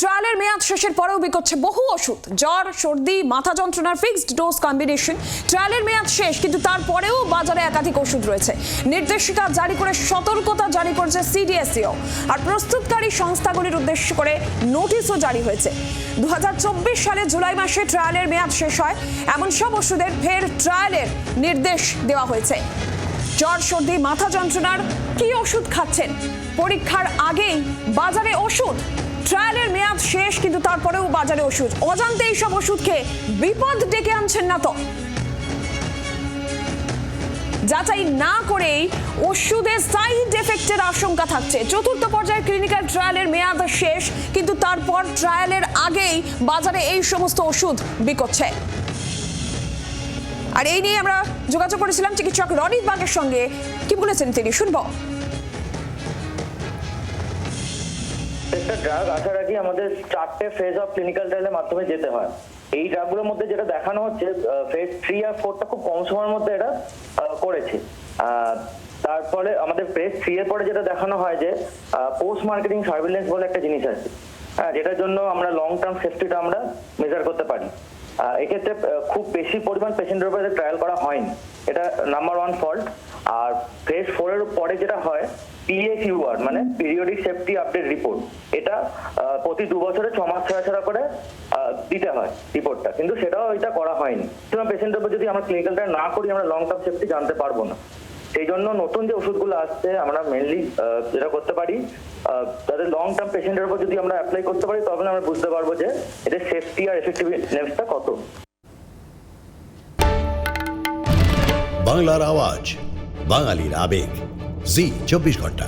ট্রায়ালের মেয়াদ শেষের পরেও বিকোচ্ছে বহু ওষুধ। জ্বর, সর্দি, মাথা যন্ত্রণার ফিক্সড ডোজ কম্বিনেশন ট্রায়ালের মেয়াদ শেষ, কিন্তু তারপরেও বাজারে একাধিক ওষুধ রয়েছে। নির্দেশিকা জারি করে সতর্কতা জারি করেছে সিডিএসইও। আর প্রস্তুতকারী সংস্থাগুলির উদ্দেশ্য করে নোটিশও জারি হয়েছে। দু হাজার চব্বিশ সালে জুলাই মাসে ট্রায়ালের মেয়াদ শেষ হয়। এমন সব ওষুধের ফের ট্রায়ালের নির্দেশ দেওয়া হয়েছে। জ্বর, সর্দি, মাথা যন্ত্রণার কি ওষুধ খাচ্ছেন? পরীক্ষার আগেই বাজারে ওষুধ। শেষ, কিন্তু তারপরেও বাজারে ওষুধ। অজান্তে এইসব ওষুধ খেয়ে বিপদ ডেকে আনছেন না তো। যাচাই না করেই ওষুধের সাইড এফেক্টের আশঙ্কা থাকছে। চতুর্থ পর্যায়ের ক্লিনিক্যাল ট্রায়ালের মেয়াদ শেষ, কিন্তু তারপর ট্রায়ালের আগেই বাজারে এই সমস্ত ওষুধ বিকোচ্ছে। আর এই নিয়ে আমরা যোগাযোগ করেছিলাম চিকিৎসক রনিত বাগের সঙ্গে। কি বলেছেন তিনি? শুনব। একটা ড্রাগ আসার আগে আমাদের চারটে ফেজ অফ ক্লিনিক্যাল ট্রায়ালের মাধ্যমে যেতে হয়। এই ড্রাগগুলোর মধ্যে যেটা দেখানো হচ্ছে ফেজ থ্রি আর ফোরটা খুব কম সময়ের মধ্যে এটা করেছে। তারপরে আমাদের ফেজ থ্রি এর পরে যেটা দেখানো হয় যে পোস্ট মার্কেটিং সার্ভিলেন্স বলে একটা জিনিস আছে। হ্যাঁ যেটার জন্য আমরা লং টার্ম সেফটিটা আমরা মেজার করতে পারি। এক্ষেত্রে খুব বেশি পরিমাণ পেশেন্টের উপরে ট্রায়াল করা হয়নি। এটা নাম্বার ওয়ান ফল্ট আর ফেজ ফোর এর পরে যেটা হয় পিএসইউআর মানে পিরিয়ডিক সেফটি আপডেট রিপোর্ট এটা প্রতি দু বছরে ছ মাস ছাড়া ছাড়া করে দিতে হয় রিপোর্টটা কিন্তু সেটাও এটা করা হয়নি। সুতরাং পেশেন্টের উপর যদি আমরা ক্লিনিক্যালটা না করি, আমরা লং টার্ম সেফটি জানতে পারব না। সেই জন্য নতুন যে ওষুধগুলো আসছে, আমরা মেনলি যেটা করতে পারি তাদের লং টার্ম পেশেন্টের উপর যদি আমরা অ্যাপ্লাই করতে পারি তবে আমরা বুঝতে পারব যে এদের সেফটি আর এফেক্টিভনেসটা কত। বাংলার আওয়াজ, বাঙালির আবেগ। জি, চব্বিশ ঘণ্টা।